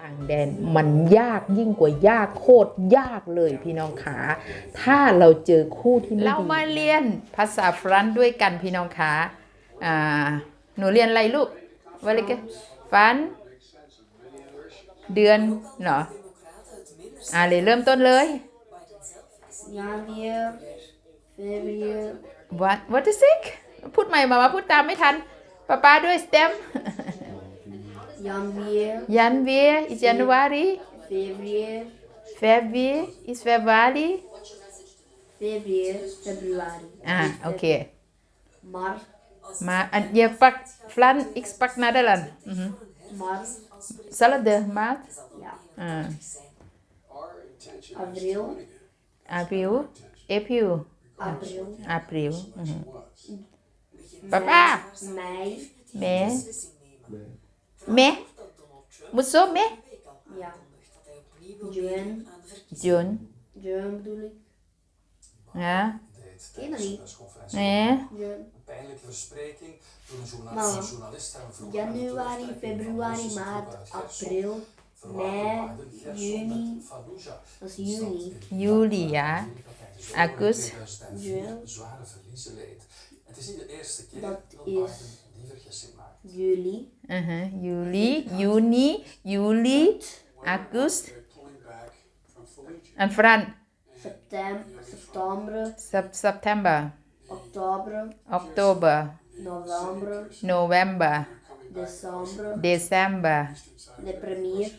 ต่างแดนมันยากยิ่งกว่ายากโคตรยากเลยพี่น้องขา ถ้าเราเจอคู่ที่ไม่ดีเรามาเรียนภาษาฝรั่งด้วยกันพี่น้องคะอ่าหนูเรียนอะไรลูกว่าอะไรกันฟัน เดือนเหรออ่าเลยเริ่มต้นเลย Januar, februari, what what is it พูดใหม่มามาพูดตามไม่ทันป้าป้าด้วย stem januar, ยัน เวีย is January februari, February is February februari, februari. อ่าโอเค Mars, มาอันเยปักฟลัน x ปักนาเดลันอือฮึ mars, สลัดเดอมาร์ ja. อ่า Avril, อาพิวเอพิว april, อาพริวอือฮึป้าป้า mei, เมเมมุโซเม ja. June, จุน June bedoel ik. นะ Ken je dat niet? เม June. pijnlijke verspreking door een journa- Mama. een journalist hem vroeg Januari, februari, maart, april, mei, juni. Fallujah Dat is juni. ยูลียาอากุส2004 June. zware verliezen leed. Het is niet de eerste keer Dat dat is- Biden die vergissing maakt. Juli. Uh-huh. Juli, Juni, Juli, August. And front. September. September. Sep- September. October. October. November. November. December. December. Le premier.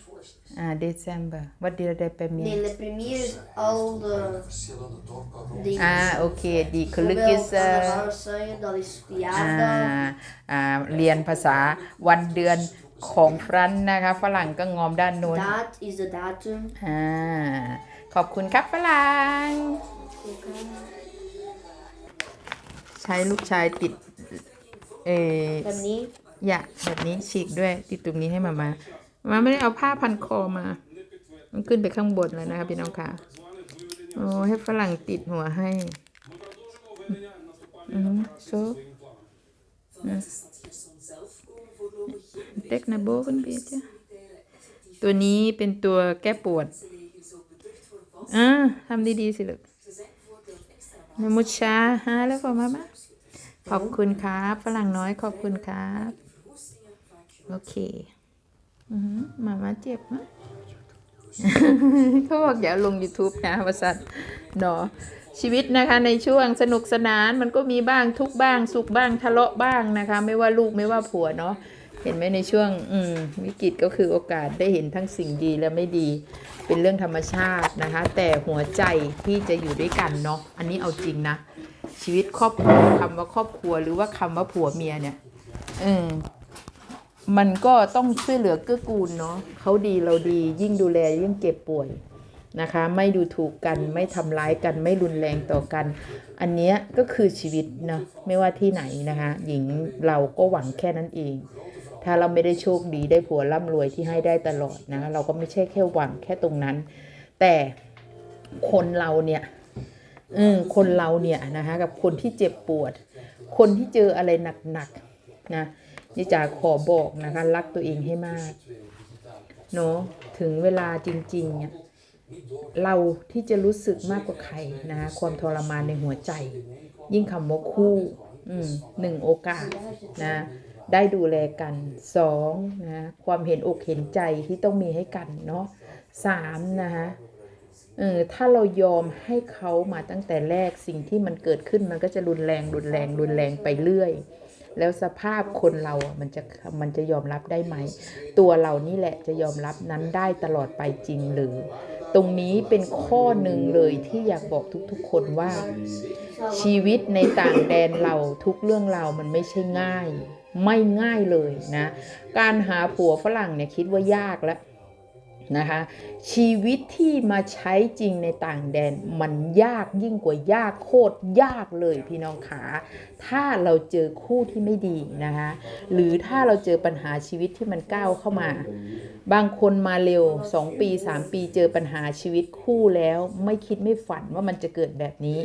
อ่า December what did I per me Nee, de premier is al de Verschillende dorpen rond dingen. อ่าโอเคดีคลิก Bijvoorbeeld, กิส carnaval zeggen, dat is อ่า verjaardag. อ่าเรียนภาษาวันเดือนของฟรันต์นะคะ ฝรั่งก็งอมด้านโน้น Daad is de datum. อ่า ขอบคุณครับฝรั่ง ใช้ลูกชายติด เออ Dat niet. อยากแบบนี้ฉีกด้วย ติดตรงนี้ให้มามา มาไม่ได้เอาผ้าพันคอมา มันขึ้นไปข้างบนแล้วนะคะพี่น้องค่ะ โอ้ให้ฝรั่งติดหัวให้ อืมโซเด็กนะโบกันเบียจ้ะตัวนี้เป็นตัวแก้ปวด อ่าทำดี ๆ สิลูกนมุชาฮะแล้วพอมามาขอบคุณครับ ฝรั่งน้อยขอบคุณครับ โอเค มามาเจ็บนะเขาบอกอย่าลง YouTube นะวสัตว์เนาะชีวิตนะคะในช่วงสนุกสนานมันก็มีบ้างทุกบ้าง สุขบ้างทะเลาะบ้างนะคะ ไม่ว่าลูกไม่ว่าผัวเนาะเห็นไหมในช่วงอืวิกฤตก็คือโอกาสได้เห็นทั้งสิ่งดีและไม่ดีเป็นเรื่องธรรมชาตินะคะ แต่หัวใจที่จะอยู่ด้วยกันเนาะอันนี้เอาจริงนะ ชีวิตครอบครัวคำว่าครอบครัวหรือว่าคำว่าผัวเมียเนี่ยเออ มันก็ต้องช่วยเหลือเกื้อกูลเนาะเขาดีเราดียิ่งดูแลยิ่งเก็บป่วยนะคะ ไม่ดูถูกกันไม่ทำร้ายกันไม่รุนแรงต่อกัน อันนี้ก็คือชีวิตเนาะไม่ว่าที่ไหนนะคะ หญิงเราก็หวังแค่นั้นเอง ถ้าเราไม่ได้โชคดีได้ผัวร่ำรวยที่ให้ได้ตลอดนะ เราก็ไม่ใช่แค่หวังแค่ตรงนั้น แต่คนเราเนี่ยอืมคนเราเนี่ยนะคะกับคนที่เจ็บปวด คนที่เจออะไรหนักๆนะ นี่จ๋าขอบอกนะคะ รักตัวเองให้มากเนาะถึงเวลาจริงๆเนี่ยเราที่จะรู้สึกมากกว่าใครนะคะความทรมานในหัวใจ ยิ่งคำว่าคู่หนึ่งโอกาสนะได้ดูแลกันสองนะความเห็นอกเห็นใจที่ต้องมีให้กันเนาะสามนะคะเออถ้าเรายอมให้เขามาตั้งแต่แรกสิ่งที่มันเกิดขึ้นมันก็จะรุนแรงรุนแรงรุนแรงไปเรื่อย แล้วสภาพคนเรามันจะมันจะยอมรับได้ไหม ตัวเรานี่แหละจะยอมรับนั้นได้ตลอดไปจริงหรือ ตรงนี้เป็นข้อหนึ่งเลยที่อยากบอกทุกๆ คนว่า ชีวิตในต่างแดนเราทุกเรื่องเรามันไม่ใช่ง่าย ไม่ง่ายเลยนะ การหาผัวฝรั่งเนี่ยคิดว่ายากแล้ว นะคะ ชีวิตที่มาใช้จริงในต่างแดน มันยากยิ่งกว่ายากโคตรยากเลยพี่น้องขาถ้าเราเจอคู่ที่ไม่ดีนะคะหรือถ้าเราเจอปัญหาชีวิตที่มันก้าวเข้ามา บางคนมาเร็ว 2 ปี 3 ปีเจอปัญหาชีวิตคู่แล้ว ไม่คิดไม่ฝันว่ามันจะเกิดแบบนี้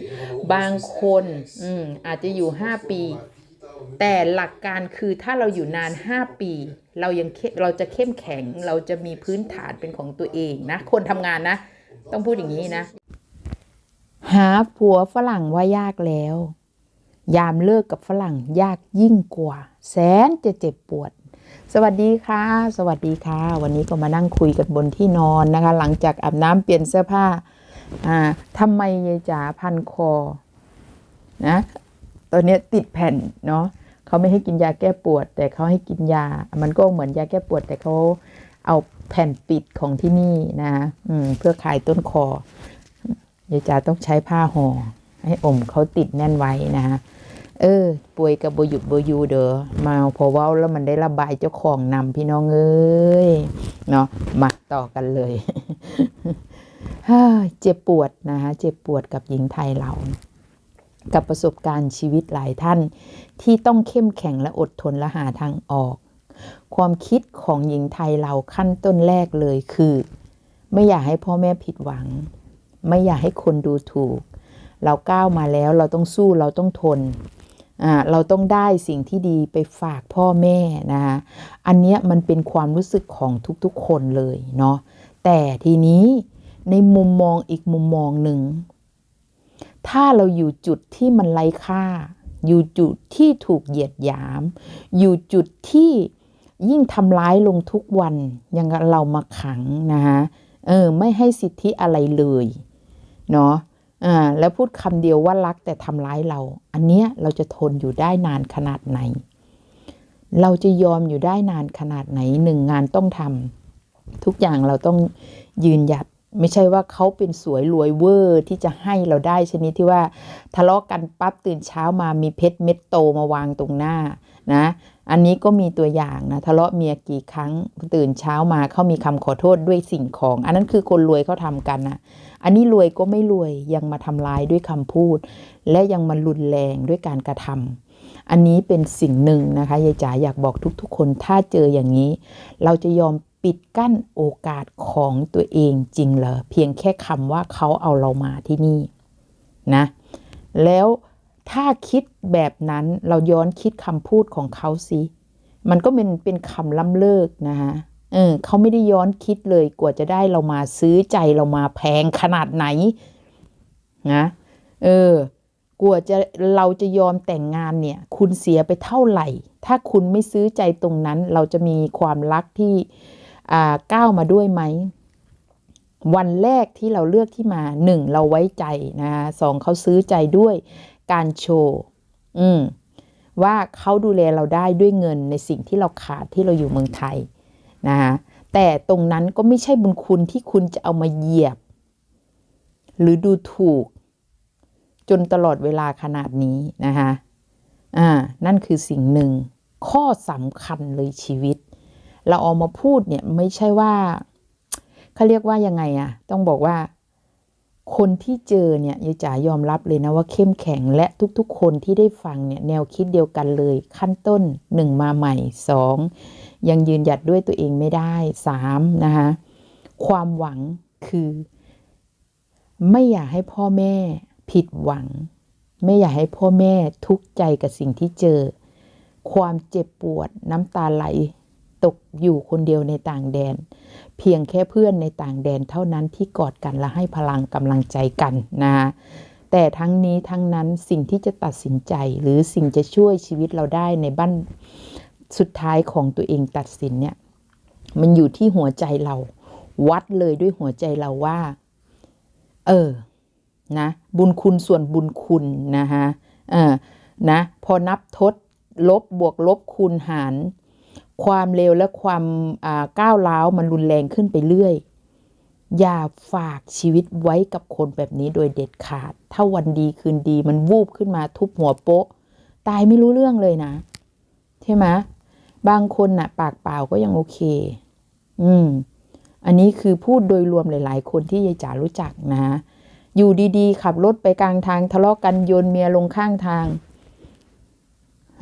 บางคนอืมอาจจะอยู่ 5 ปี แต่หลักการคือถ้าเราอยู่นาน 5 ปี เรายังเราจะเข้มแข็งเราจะมีพื้นฐานเป็นของตัวเองนะ คนทำงานนะ ต้องพูดอย่างนี้นะ หาผัวฝรั่งว่ายากแล้ว ยามเลิกกับฝรั่งยากยิ่งกว่า แสนจะเจ็บปวด สวัสดีค่ะ สวัสดีค่ะ วันนี้ก็มานั่งคุยกันบนที่นอนนะคะ หลังจากอาบน้ำเปลี่ยนเสื้อผ้าอ่าทำไมยายจ๋าพันคอนะ ตอนนี้ติดแผ่นเนาะเขาไม่ให้กินยาแก้ปวด แต่เขาให้กินยา มันก็เหมือนยาแก้ปวด แต่เขาเอาแผ่นปิดของที่นี่นะอืมเพื่อคลายต้นคอยายจ๋าต้องใช้ผ้าห่อให้อมเขาติดแน่นไว้นะฮะเออป่วยกับบยุดบอยูเด้อมาพอเว้าแล้วมันได้ระบายเจ้าของนำพี่น้องเอ้ยเนาะมาต่อกันเลยเจ็บปวดนะคะเจ็บปวดกับหญิงไทยเรา กับประสบการณ์ชีวิตหลายท่าน ที่ต้องเข้มแข็งและอดทนและหาทางออก ความคิดของหญิงไทยเราขั้นต้นแรกเลยคือ ไม่อยากให้พ่อแม่ผิดหวัง ไม่อยากให้คนดูถูก เราก้าวมาแล้วเราต้องสู้เราต้องทนเราต้องได้สิ่งที่ดีไปฝากพ่อแม่นะคะอันนี้มันเป็นความรู้สึกของทุกๆคนเลยเนาะแต่ทีนี้ในมุมมองอีกมุมมองหนึ่ง ถ้าเราอยู่จุดที่มันไร้ค่า อยู่จุดที่ถูกเหยียดหยาม อยู่จุดที่ยิ่งทำร้ายลงทุกวันยังเรามาขังนะคะเออไม่ให้สิทธิอะไรเลยเนาะอ่าแล้วพูดคำเดียวว่ารักแต่ทำร้ายเรา อันเนี้ยเราจะทนอยู่ได้นานขนาดไหน เราจะยอมอยู่ได้นานขนาดไหนหนึ่งงานต้องทำทุกอย่างเราต้องยืนหยัด ไม่ใช่ว่าเขาเป็นสวยรวยเวอร์ที่จะให้เราได้ชนิดที่ว่าทะเลาะกันปั๊บตื่นเช้ามามีเพชรเม็ดโตมาวางตรงหน้านะ อันนี้ก็มีตัวอย่างนะทะเลาะเมียกี่ครั้งตื่นเช้ามาเขามีคำขอโทษด้วยสิ่งของ อันนั้นคือคนรวยเขาทำกันนะอันนี้รวยก็ไม่รวยยังมาทำลายด้วยคำพูด และยังมารุนแรงด้วยการกระทำอันนี้เป็นสิ่งหนึ่งนะคะยายจ๋าอยากบอกทุกๆ คนถ้าเจออย่างนี้ เราจะยอม ปิดกั้นโอกาสของตัวเองจริงเหรอเพียงแค่คำว่าเขาเอาเรามาที่นี่นะ แล้วถ้าคิดแบบนั้นเราย้อนคิดคำพูดของเขาสิมันก็เป็นเป็นคำล้ำเลิกนะคะเออเขาไม่ได้ย้อนคิดเลยกว่าจะได้เรามาซื้อใจเรามาแพงขนาดไหนนะเออกลัวจะเราจะยอมแต่งงานเนี่ย คุณเสียไปเท่าไหร่ ถ้าคุณไม่ซื้อใจตรงนั้น เราจะมีความรักที่ ก้าวมาด้วยไหม วันแรกที่เราเลือกที่มาหนึ่งเราไว้ใจนะคะสองเขาซื้อใจด้วยการโชว์อืมว่าเขาดูแลเราได้ด้วยเงินในสิ่งที่เราขาดที่เราอยู่เมืองไทยนะคะแต่ตรงนั้นก็ไม่ใช่บุญคุณที่คุณจะเอามาเหยียบ หรือดูถูก จนตลอดเวลาขนาดนี้นะคะอ่านั่นคือสิ่งหนึ่ง ข้อสำคัญเลยชีวิต เราเอามาพูดเนี่ยไม่ใช่ว่าเขาเรียกว่ายังไงอะต้องบอกว่า คนที่เจอเนี่ยยายจ๋ายอมรับเลยนะว่าเข้มแข็งและทุกๆ คนที่ได้ฟังเนี่ยแนวคิดเดียวกันเลยขั้นต้นหนึ่งมาใหม่สองยังยืนหยัดด้วยตัวเองไม่ได้สามนะคะความหวังคือ ไม่อยากให้พ่อแม่ผิดหวัง ไม่อยากให้พ่อแม่ทุกข์ใจกับสิ่งที่เจอ ความเจ็บปวดน้ำตาไหล ตกอยู่คนเดียวในต่างแดน เพียงแค่เพื่อนในต่างแดนเท่านั้นที่กอดกันและให้พลังกำลังใจกันนะแต่ทั้งนี้ทั้งนั้นสิ่งที่จะตัดสินใจหรือสิ่งจะช่วยชีวิตเราได้ในบ้านสุดท้ายของตัวเองตัดสินเนี่ยมันอยู่ที่หัวใจเรา วัดเลยด้วยหัวใจเราว่า เออนะบุญคุณส่วนบุญคุณนะคะเออนะพอนับทดลบบวกลบคูณหาร ความเร็วและความก้าวร้าวมันรุนแรงขึ้นไปเรื่อย อย่าฝากชีวิตไว้กับคนแบบนี้โดยเด็ดขาด ถ้าวันดีคืนดีมันวูบขึ้นมาทุบหัวโป๊ะ ตายไม่รู้เรื่องเลยนะ ใช่ไหมบางคนน่ะ ปากเปล่าก็ยังโอเค อืม อันนี้คือพูดโดยรวมหลาย ๆ คนที่ยายจ๋ารู้จักนะ อยู่ดีๆ ขับรถไปกลางทางทะเลาะกันโยนเมียลงข้างทาง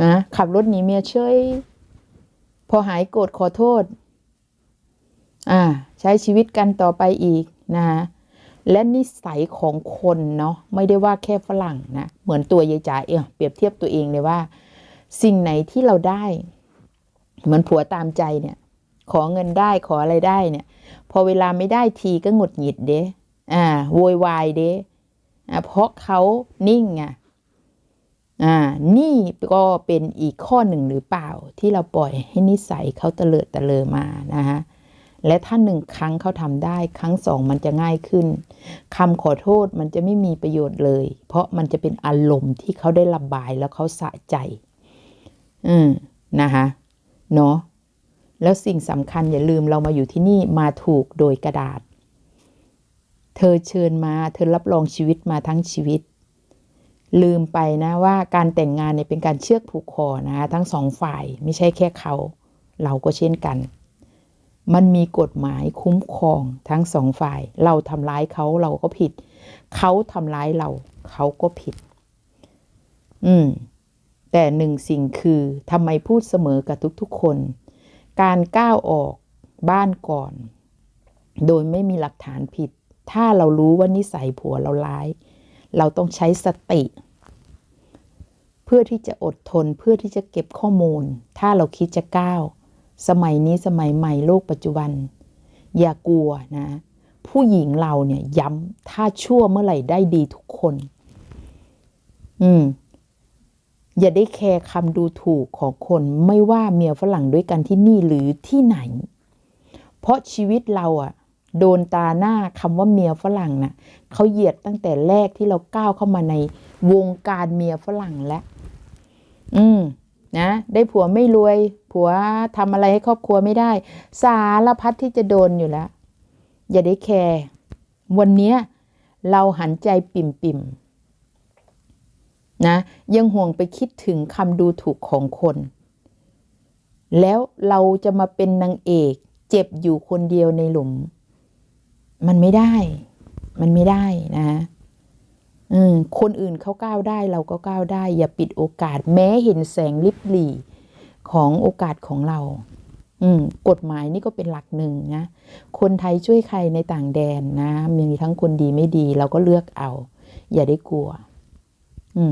ฮะ ขับรถหนีเมียเฉย พอหายโกรธขอโทษ อ่า ใช้ชีวิตกันต่อไปอีกนะและนิสัยของคนเนาะไม่ได้ว่าแค่ฝรั่งนะเหมือนตัวยายจ๋าเองเปรียบเทียบตัวเองเลยว่า สิ่งไหนที่เราได้ เหมือนผัวตามใจเนี่ย ขอเงินได้ขออะไรได้เนี่ย พอเวลาไม่ได้ทีก็หงุดหงิดเด้อ่าโวยวายเด้อ่าเพราะเขานิ่งอะ อ่านี่ก็เป็นอีกข้อหนึ่งหรือเปล่าที่เราปล่อยให้นิสัยเขาเตลิดเตลอมานะคะและถ้าหนึ่งครั้งเขาทำได้ ครั้งสองมันจะง่ายขึ้นคำขอโทษมันจะไม่มีประโยชน์เลย เพราะมันจะเป็นอารมณ์ที่เขาได้ระบายแล้วเขาสะใจ อืมนะคะเนาะแล้วสิ่งสำคัญอย่าลืมเรามาอยู่ที่นี่มาถูกโดยกระดาษ เธอเชิญมา เธอรับรองชีวิตมาทั้งชีวิต ลืมไปนะว่าการแต่งงานเนี่ยเป็นการเชือกผูกคอนะทั้งสองฝ่ายไม่ใช่แค่เขา เราก็เช่นกัน มันมีกฎหมายคุ้มครองทั้งสองฝ่าย เราทำร้ายเขาเราก็ผิด เขาทำร้ายเราเขาก็ผิด อืม แต่หนึ่งสิ่งคือทำไมพูดเสมอกับทุกๆคน การก้าวออกบ้านก่อน โดยไม่มีหลักฐานผิด ถ้าเรารู้ว่านิสัยผัวเราร้ายเราต้องใช้สติ เพื่อที่จะอดทนเพื่อที่จะเก็บข้อมูล ถ้าเราคิดจะก้าว สมัยนี้สมัยใหม่โลกปัจจุบัน อย่ากลัวนะ ผู้หญิงเราเนี่ยย้ำถ้าชั่วเมื่อไหร่ได้ดีทุกคน อืม อย่าได้แคร์คำดูถูกของคนไม่ว่าเมียฝรั่งด้วยกันที่นี่หรือที่ไหน เพราะชีวิตเราอะโดนตาหน้าคำว่าเมียฝรั่งน่ะเขาเหยียดตั้งแต่แรกที่เราก้าวเข้ามาในวงการเมียฝรั่งแล้ว อืมนะได้ผัวไม่รวย ผัวทำอะไรให้ครอบครัวไม่ได้ สารพัดที่จะโดนอยู่แล้ว อย่าได้แคร์วันเนี้ยเราหันใจปิ่มปิ่มๆนะยังห่วงไปคิดถึงคำดูถูกของคน แล้วเราจะมาเป็นนางเอกเจ็บอยู่คนเดียวในหลุม มันไม่ได้ มันไม่ได้นะ คนอื่นเขาก้าวได้เราก็ก้าวได้ อย่าปิดโอกาสแม้เห็นแสงลิบหลี่ของโอกาสของเรา อืกฎหมายนี่ก็เป็นหลักหนึ่งนะ คนไทยช่วยใครในต่างแดนนะมีทั้งคนดีไม่ดี เราก็เลือกเอา อย่าได้กลัว อื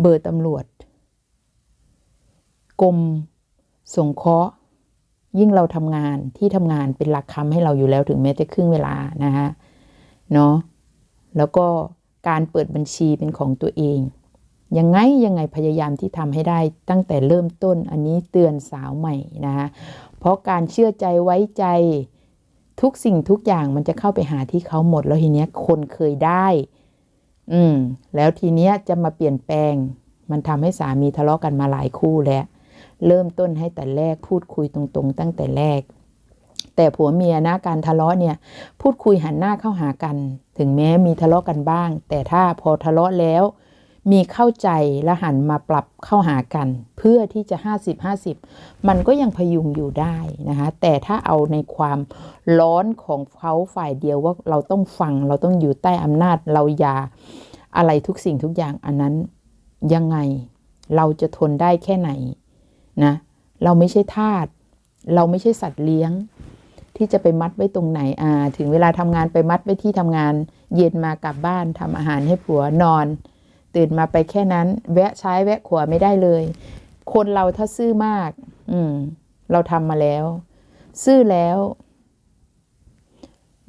เบอร์ตำรวจกรมสงเคราะห์ ยิ่งเราทำงานที่ทำงานเป็นหลักคำให้เราอยู่แล้วถึงแม้จะครึ่งเวลานะฮะเนาะแล้วก็ การเปิดบัญชีเป็นของตัวเอง ยังไงยังไงพยายามที่ทำให้ได้ตั้งแต่เริ่มต้นอันนี้เตือนสาวใหม่นะคะเพราะการเชื่อใจไว้ใจทุกสิ่งทุกอย่างมันจะเข้าไปหาที่เขาหมดแล้วทีเนี้ยคนเคยได้ อืม แล้วทีเนี้ยจะมาเปลี่ยนแปลง มันทำให้สามีทะเลาะกันมาหลายคู่แล้ว เริ่มต้นให้แต่แรกพูดคุยตรงๆ ตั้งแต่แรก แต่ผัวเมียนะการทะเลาะเนี่ยพูดคุยหันหน้าเข้าหากัน ถึงแม้มีทะเลาะกันบ้าง แต่ถ้าพอทะเลาะแล้ว มีเข้าใจและหันมาปรับเข้าหากัน เพื่อที่จะ 50 50 มันก็ยังพยุงอยู่ได้นะคะแต่ถ้าเอาในความร้อนของเขาฝ่ายเดียวว่าเราต้องฟัง เราต้องอยู่ใต้อำนาจเราอย่าอะไรทุกสิ่งทุกอย่างอันนั้นยังไงเราจะทนได้แค่ไหนนะเราไม่ใช่ทาสเราไม่ใช่สัตว์เลี้ยง ที่จะไปมัดไว้ตรงไหนอ่าถึงเวลาทำงานไปมัดไว้ที่ทำงาน เย็นมากลับบ้านทำอาหารให้ผัวนอน ตื่นมาไปแค่นั้น แวะใช้แวะขวาไม่ได้เลย คนเราถ้าซื่อมาก อืม เราทำมาแล้ว ซื่อแล้ว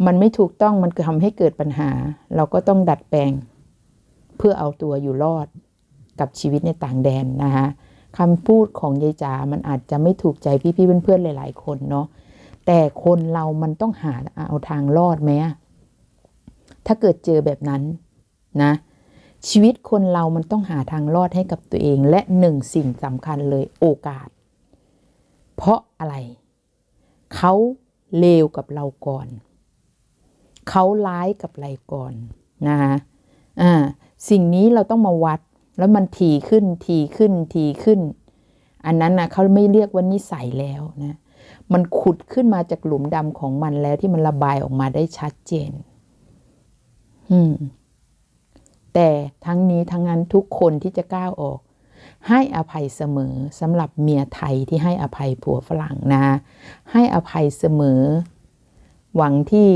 มันไม่ถูกต้องมันทำให้เกิดปัญหา เราก็ต้องดัดแปลง เพื่อเอาตัวอยู่รอดกับชีวิตในต่างแดนนะคะคำพูดของยายจ๋ามันอาจจะไม่ถูกใจพี่ๆเพื่อนๆหลาย ๆ คนเนาะ แต่คนเรามันต้องหาเอาทางรอดไหมถ้าเกิดเจอแบบนั้นนะชีวิตคนเรามันต้องหาทางรอดให้กับตัวเอง และหนึ่งสิ่งสำคัญเลยโอกาส เพราะอะไร เขาเลวกับเราก่อน เขาร้ายกับเราก่อนนะคะอ่าสิ่งนี้เราต้องมาวัดแล้วมันทีขึ้นทีขึ้นทีขึ้น อันนั้นนะเขาไม่เรียกว่านิสัยแล้วนะ มันขุดขึ้นมาจากหลุมดำของมันแล้วที่มันระบายออกมาได้ชัดเจน อืม แต่ทั้งนี้ทั้งนั้นทุกคนที่จะก้าวออก ให้อภัยเสมอสำหรับเมียไทยที่ให้อภัยผัวฝรั่งนะ ให้อภัยเสมอ หวังที่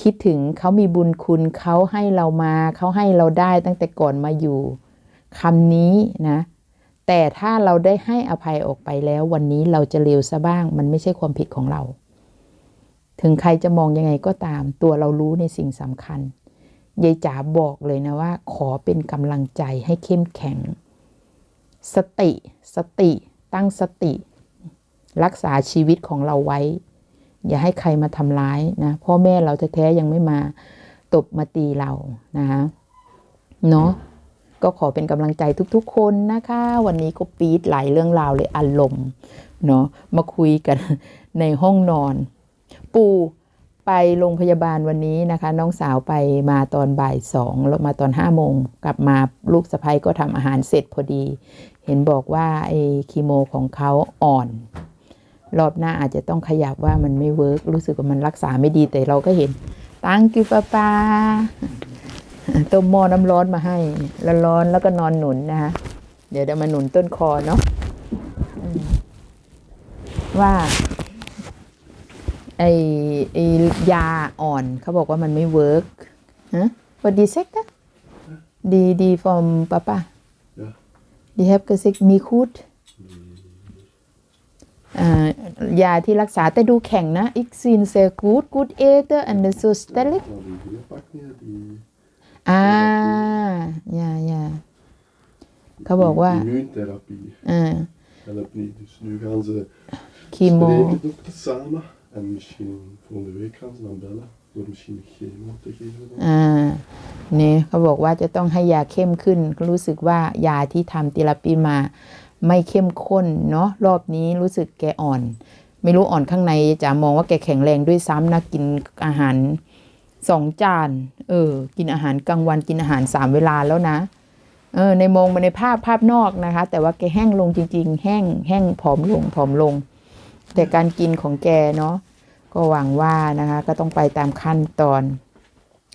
คิดถึงเขามีบุญคุณเขาให้เรามา เขาให้เราได้ตั้งแต่ก่อนมาอยู่คำนี้นะ แต่ถ้าเราได้ให้อภัยออกไปแล้ว วันนี้เราจะเลวซะบ้าง มันไม่ใช่ความผิดของเรา ถึงใครจะมองยังไงก็ตาม ตัวเรารู้ในสิ่งสำคัญยายจ๋าบอกเลยนะว่า ขอเป็นกำลังใจให้เข้มแข็ง สติ สติ ตั้งสติ รักษาชีวิตของเราไว้ อย่าให้ใครมาทำร้ายนะพ่อแม่เราแท้ๆยังไม่มาตบมาตีเรานะคะเนาะ ก็ขอเป็นกำลังใจทุกๆ คนนะคะ วันนี้ก็ปี๊ดหลายเรื่องราวเลยอารมณ์เนาะมาคุยกันในห้องนอน ปู่ไปโรงพยาบาลวันนี้นะคะ น้องสาวไปมาตอนบ่ายสองแล้วมาตอนห้าโมงกลับมาลูกสะใภ้ก็ทำอาหารเสร็จพอดี เห็นบอกว่าไอ้คีโมของเขาอ่อน รอบหน้าอาจจะต้องขยับว่ามันไม่เวิร์กรู้สึกว่ามันรักษาไม่ดีแต่เราก็เห็นตังกิปาปา ต้มหม้อน้ำร้อนมาให้แล้วร้อนแล้วก็นอนหนุนนะคะเดี๋ยวเดี๋ยวมาหนุนต้นคอเนาะอืมว่าไอไอยาอ่อนเขาบอกว่ามันไม่เวิร์กฮะ what d i sagt er die die vom Papa Ja. die have gesagt mi gut อ่ายาที่รักษาแต่ดูแข็งนะ ik zien sehr gut gut eten en so sterk Nou, die bierpakken, die, อ่าอย่าอย่าเขาบอกว่า die immuuntherapie อ่า helpt niet. Dus nu gaan ze คีโม spreken dokter samen. En misschien volgende week gaan ze dan bellen. Door misschien een chemo te geven. dan. อ่านี่เขาบอกว่าจะต้องให้ยาเข้มขึ้น รู้สึกว่ายาที่ทำเทอราปีมา ไม่เข้มข้นเนาะรอบนี้รู้สึกแกอ่อน ไม่รู้อ่อนข้างในจะมองว่าแกแข็งแรงด้วยซ้ำนะกินอาหาร สองจาน เออ กินอาหารกลางวันกินอาหารสามเวลาแล้วนะ เออ ในมองมาในภาพภาพนอกนะคะ แต่ว่าแกแห้งลงจริง ๆ แห้งแห้งผอมลงผอมลง แต่การกินของแกเนาะ ก็หวังว่านะคะ ก็ต้องไปตามขั้นตอน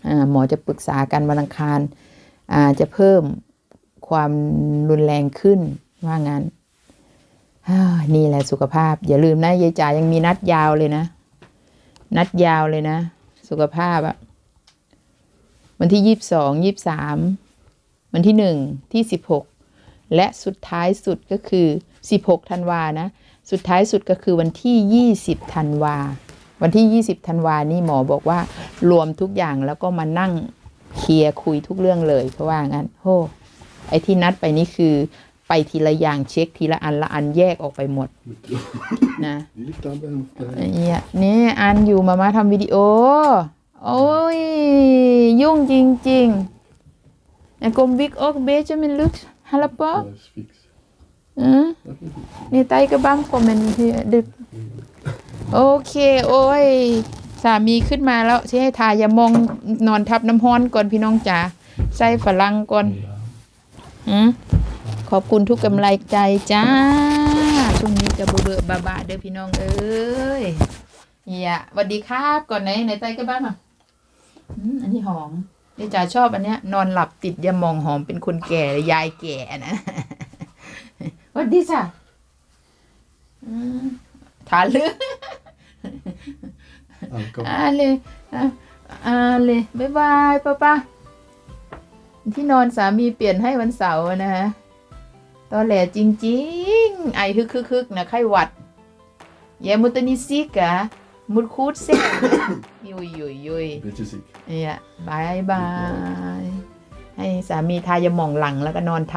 อาหมอจะปรึกษากันวันอังคารจะเพิ่มความรุนแรงขึ้นว่างั้น นี่แหละสุขภาพ อย่าลืมนะยายจ๋ายังมีนัดยาวเลยนะ นัดยาวเลยนะ สุขภาพอะวันที่ยี่สิบสองยี่สิบสามวันที่หนึ่งที่สิบหกและสุดท้ายสุดก็คือสิบหกธันวานะ สุดท้ายสุดก็คือวันที่ยี่สิบธันวา วันที่20ธันวานี่หมอบอกว่ารวมทุกอย่างแล้วก็มานั่งเคลียร์คุยทุกเรื่องเลยเพราะว่างั้นโหไอ้ที่นัดไปนี่คือ ไปทีละอย่างเช็คทีละอันละอันแยกออกไปหมดนะ Die ligt aan bij hem. Kijk. เนี่ยนี่อันอยู่มามาทำวิดีโอ โอ้ย ยุ่งจริงๆ en kom Wiek ook een beetje met lucht helpen? Dat is fix. Hm? Dat is goed. นี่ไต้กระบังคอมเมนต์ที่ดึกโอเค โอ้ย สามีขึ้นมาแล้วที่ให้ทายอย่ามองนอนทับน้ำฮ้อนก่อนพี่น้องจ๋าใส่ฝรั่งก่อนอืม ขอบคุณทุกกำลังใจจ้าช่วงนี้จะเบื่อเบื่อบาบาเด้อพี่น้องเอ้ยอย่าสวัสดีครับก่อนไหนไหนไต้กระบังอะอืมอันนี้หอมนี่จ๋าชอบอันเนี้ย นอนหลับติดยามองหอมเป็นคนแก่ยายแก่นะสวัสดีจ้ะทานเลย Aankomen. อ่าเลยอะอ่าเลยบายบายป้าป้าที่นอนสามีเปลี่ยนให้วันเสาร์นะฮะต อแหลจริง ๆ ไอฮึกฮึกฮึกนะไข้หวัดแยมุตนิซิกะมุดคูดเซ่ยุยยุยยุย Beetje ziek. เนี่ยบายบาย ให้สามีทายาหมองหลังแล้วก็นอนทับ